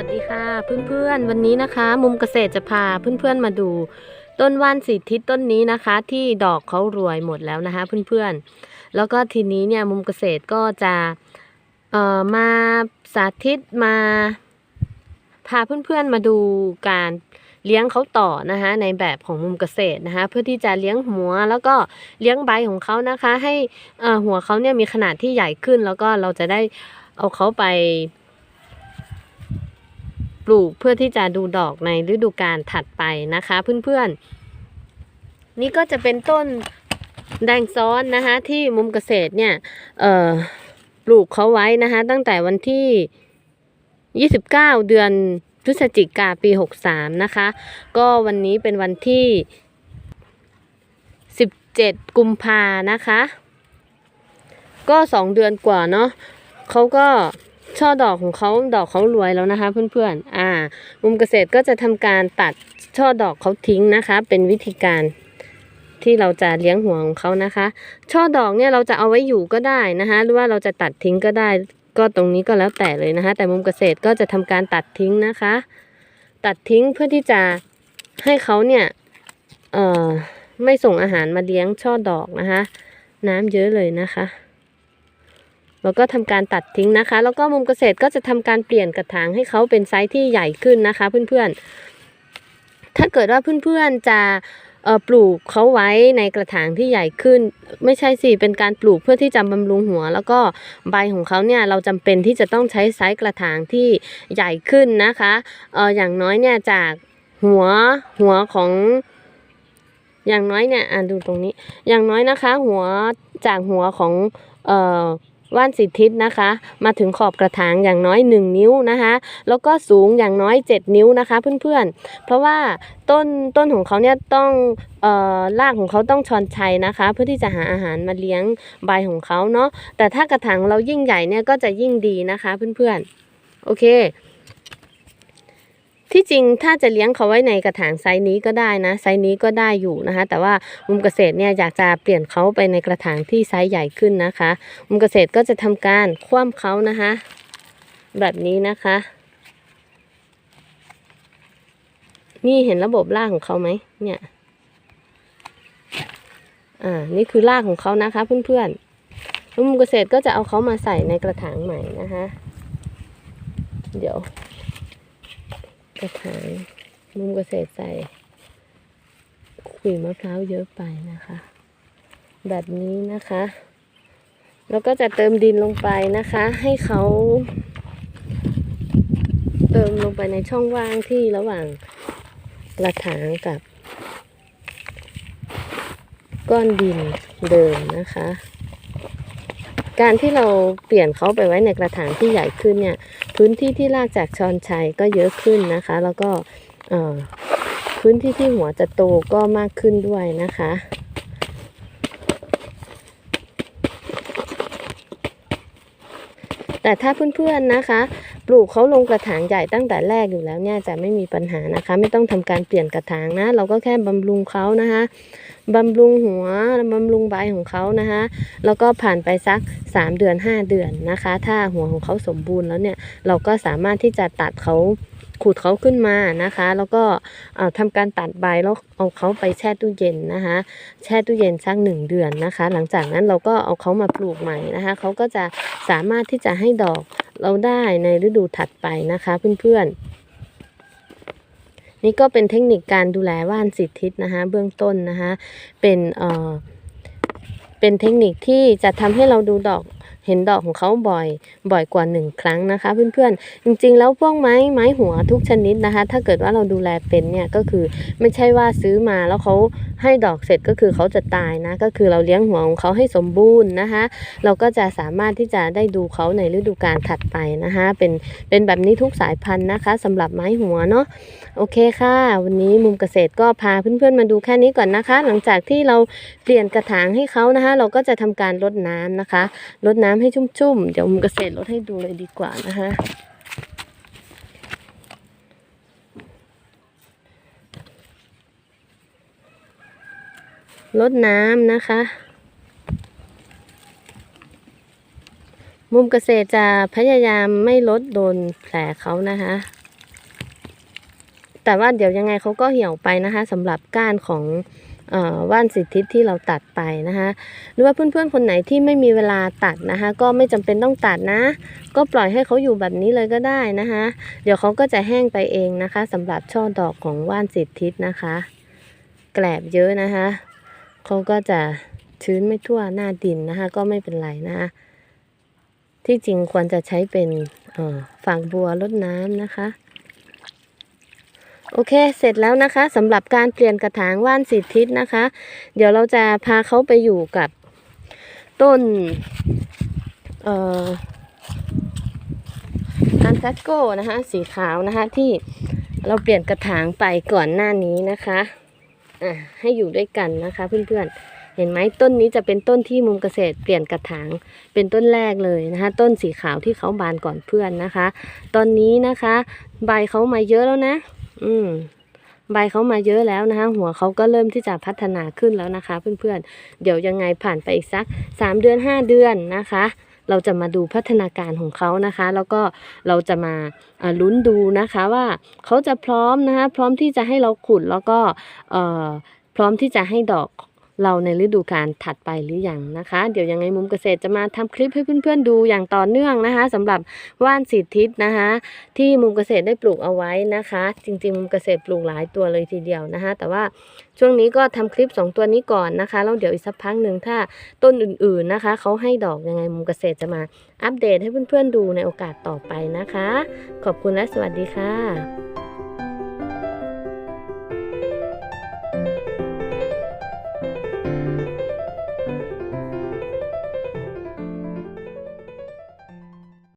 วัสดีค่ะเพื่อนๆ วันนี้นะคะ มุมเกษตรจะพาเพื่อนๆมาดู ต้นว่านสีทิศต้นนี้นะคะ ที่ดอกเขารวยหมดแล้วนะคะ เพื่อนๆ แล้วก็ทีนี้เนี่ยมุมเกษตรก็จะเอ่อมาสาธิตมา พาเพื่อนๆมาดูการเลี้ยงเขาต่อนะคะในแบบของมุมเกษตรนะคะเพื่อที่จะเลี้ยงหัวแล้วก็เลี้ยงใบของเขานะคะ ให้หัวเขาเนี่ยมีขนาดที่ใหญ่ขึ้นแล้วก็เราจะได้เอาเขาไป ปลูกเพื่อที่จะดูดอกในฤดูกาลถัดไปนะคะ เพื่อนๆ นี่ก็จะเป็นต้นแดงซ้อนนะคะ ที่มุมเกษตรเนี่ยปลูกเขาไว้นะคะ ตั้งแต่วันที่ 29 เดือนพฤศจิกาปี 63 นะคะ ก็วันนี้เป็นวันที่ 17 กุมภานะคะ ก็ 2 เดือนกว่าเนาะเขาก็ ช่อดอกของเขาดอกเขารวยแล้วนะคะ เพื่อนๆ อ่า มุมเกษตรก็จะทำการตัดช่อดอกเขาทิ้งนะคะ เป็นวิธีการที่เราจะเลี้ยงหัวของเขานะคะ ช่อดอกเนี่ยเราจะเอาไว้อยู่ก็ได้นะคะ หรือว่าเราจะตัดทิ้งก็ได้ ก็ตรงนี้ก็แล้วแต่เลยนะคะ แต่มุมเกษตรก็จะทำการตัดทิ้งนะคะ ตัดทิ้งเพื่อที่จะให้เขาเนี่ย เอ่อ ไม่ส่งอาหารมาเลี้ยงช่อดอกนะคะ น้ำเยอะเลยนะคะ แล้วก็ทำการตัดทิ้งนะคะ แล้วก็มุมเกษตรก็จะทำการเปลี่ยนกระถางให้เขาเป็นไซส์ที่ใหญ่ขึ้นนะคะ เพื่อนๆ ถ้าเกิดว่าเพื่อนๆจะเอ่อปลูกเขาไว้ในกระถางที่ใหญ่ขึ้น ไม่ใช่สิเป็นการปลูกเพื่อที่จะบำรุงหัว แล้วก็ใบของเขาเนี่ยเราจำเป็นที่จะต้องใช้ไซส์กระถางที่ใหญ่ขึ้นนะคะเอออย่างน้อยเนี่ยจากหัวหัวของอย่างน้อยเนี่ยอ่าดูตรงนี้ อย่างน้อยนะคะ หัวจากหัวของเอ่อ ว่านสิทธิศนะคะ มาถึงขอบกระถางอย่างน้อย 1 นิ้วนะคะ แล้วก็สูงอย่างน้อย 7 นิ้วนะคะเพื่อนๆ เพราะว่าต้นต้นของเขาเนี่ยต้องเอ่อรากของเขาต้องชอนชัยนะคะ เพื่อที่จะหาอาหารมาเลี้ยงใบของเขาเนาะแต่ถ้ากระถางเรายิ่งใหญ่เนี่ยก็จะยิ่งดีนะคะเพื่อนๆ โอเค ที่จริงถ้าจะเลี้ยงเขาไว้ในกระถางไซส์นี้ก็ได้นะ ไซส์นี้ก็ได้อยู่นะคะ แต่ว่ามุมเกษตรเนี่ยอยากจะเปลี่ยนเขาไปในกระถางที่ไซส์ใหญ่ขึ้นนะคะ มุมเกษตรก็จะทำการคว่ำเขานะคะ แบบนี้นะคะ นี่เห็นระบบรากของเขาไหมเนี่ยอ่านี่คือรากของเขานะคะเพื่อนๆแล้วมุมเกษตรก็จะเอาเขามาใส่ในกระถางใหม่นะคะ เดี๋ยว กระถางมุมเกษตรใส่ขุยมะพร้าวเยอะไปนะคะ แบบนี้นะคะ แล้วก็จะเติมดินลงไปนะคะ ให้เขาเติมลงไปในช่องว่างที่ระหว่างกระถางกับ ก้อนดินเดิมนะคะ การที่เราเปลี่ยนเขาไปไว้ในกระถางที่ใหญ่ขึ้นเนี่ย พื้นที่ที่ลากจากชอนชัยก็เยอะขึ้นนะคะ แล้วก็พื้นที่ที่หัวจะโตก็มากขึ้นด้วยนะคะแต่ถ้าเพื่อนๆนะคะ ปลูกเขาลงกระถางใหญ่ตั้งแต่แรกอยู่แล้วเนี่ยจะไม่มีปัญหานะคะ ไม่ต้องทำการเปลี่ยนกระถางนะ เราก็แค่บำรุงเขานะคะ บำรุงหัวบำรุงใบของเขานะคะแล้วก็ผ่านไปสัก 3 เดือน 5 เดือนนะคะ ถ้าหัวของเขาสมบูรณ์แล้วเนี่ยเราก็สามารถที่จะตัดเขาขูดเขาขึ้นมานะคะ แล้วก็เอ่อทำการตัดใบแล้วเอาเขาไปแช่ตู้เย็นนะคะ แช่ตู้เย็นสักหนึ่งเดือนนะคะ หลังจากนั้นเราก็เอาเขามาปลูกใหม่นะคะเขาก็จะสามารถที่จะให้ดอกเราได้ในฤดูถัดไปนะคะเพื่อนๆ นี่ก็เป็นเทคนิคการดูแลว่านสิทธิศนะคะเบื้องต้นนะคะเป็นเอ่อเป็นเทคนิคที่จะทำให้เราดูดอกเห็นดอกของเขาบ่อยบ่อยกว่าหนึ่งครั้งนะคะ เพื่อนๆ จริง ๆ แล้วพวกไม้ไม้หัวทุกชนิดนะคะ ถ้าเกิดว่าเราดูแลเป็นเนี่ยก็คือไม่ใช่ว่าซื้อมาแล้วเขาให้ดอกเสร็จก็คือเขาจะตายนะ ก็คือเราเลี้ยงหัวของเขาให้สมบูรณ์นะคะ เราก็จะสามารถที่จะได้ดูเขาในฤดูกาลถัดไปนะคะ เป็นเป็นแบบนี้ทุกสายพันธุ์นะคะสำหรับไม้หัวเนาะโอเคค่ะ วันนี้มุมเกษตรก็พาเพื่อนๆมาดูแค่นี้ก่อนนะคะ หลังจากที่เราเปลี่ยนกระถางให้เขานะคะ เราก็จะทำการรดน้ำนะคะรดน้ำให้ชุ่มๆเดี๋ยวมุมเกษตรรดให้ดูเลยดีกว่านะคะ รดน้ำนะคะ มุมเกษตรจะพยายามไม่ลดโดนแผลเขานะคะ แต่ว่าเดี๋ยวยังไงเขาก็เหี่ยวไปนะคะสำหรับก้านของว่านสิทธิที่เราตัดไปนะคะหรือว่าเพื่อนๆคนไหนที่ไม่มีเวลาตัดนะคะ ก็ไม่จำเป็นต้องตัดนะ ก็ปล่อยให้เขาอยู่แบบนี้เลยก็ได้นะคะ เดี๋ยวเขาก็จะแห้งไปเองนะคะสำหรับช่อดอกของว่านสิทธินะคะ แกลบเยอะนะคะ เขาก็จะชื้นไม่ทั่วหน้าดินนะคะ ก็ไม่เป็นไรนะคะที่จริงควรจะใช้เป็นเอ่อฝากบัวรดน้ำนะคะ โอเคเสร็จแล้วนะคะสำหรับการเปลี่ยนกระถางว่านสิทธินะคะ เดี๋ยวเราจะพาเขาไปอยู่กับต้นอันทัสโกนะคะ สีขาวนะคะ ที่เราเปลี่ยนกระถางไปก่อนหน้านี้นะคะ อะให้อยู่ด้วยกันนะคะ เพื่อนๆ เห็นไหมต้นนี้จะเป็นต้นที่มุมเกษตรเปลี่ยนกระถางเป็นต้นแรกเลยนะคะ ต้นสีขาวที่เขาบานก่อนเพื่อนนะคะ ตอนนี้นะคะ ใบเขามาเยอะแล้วนะ อืมใบเขามาเยอะแล้วนะคะ หัวเขาก็เริ่มที่จะพัฒนาขึ้นแล้วนะคะ เพื่อนๆ เดี๋ยวยังไงผ่านไปอีกสัก 3 เดือน 5 เดือนนะคะ เราจะมาดูพัฒนาการของเขานะคะ แล้วก็เราจะมาลุ้นดูนะคะว่าเขาจะพร้อมนะคะพร้อมที่จะให้เราขุดแล้วก็พร้อมที่จะให้ดอก เราในฤดูกาลถัดไปหรือยังนะคะ เดี๋ยวยังไงมุมเกษตรจะมาทำคลิปให้เพื่อนๆดูอย่างต่อเนื่องนะคะสำหรับว่านสีทิศนะคะ ที่มุมเกษตรได้ปลูกเอาไว้นะคะ จริง ๆ มุมเกษตรปลูกหลายตัวเลยทีเดียวนะคะ แต่ว่าช่วงนี้ก็ทำคลิป 2 ตัวนี้ก่อนนะคะแล้วเดี๋ยวอีกสักพักหนึ่งถ้าต้นอื่นๆนะคะเขาให้ดอกยังไงมุมเกษตรจะมาอัปเดตให้เพื่อนๆดูในโอกาสต่อไปนะคะ ขอบคุณและสวัสดีค่ะ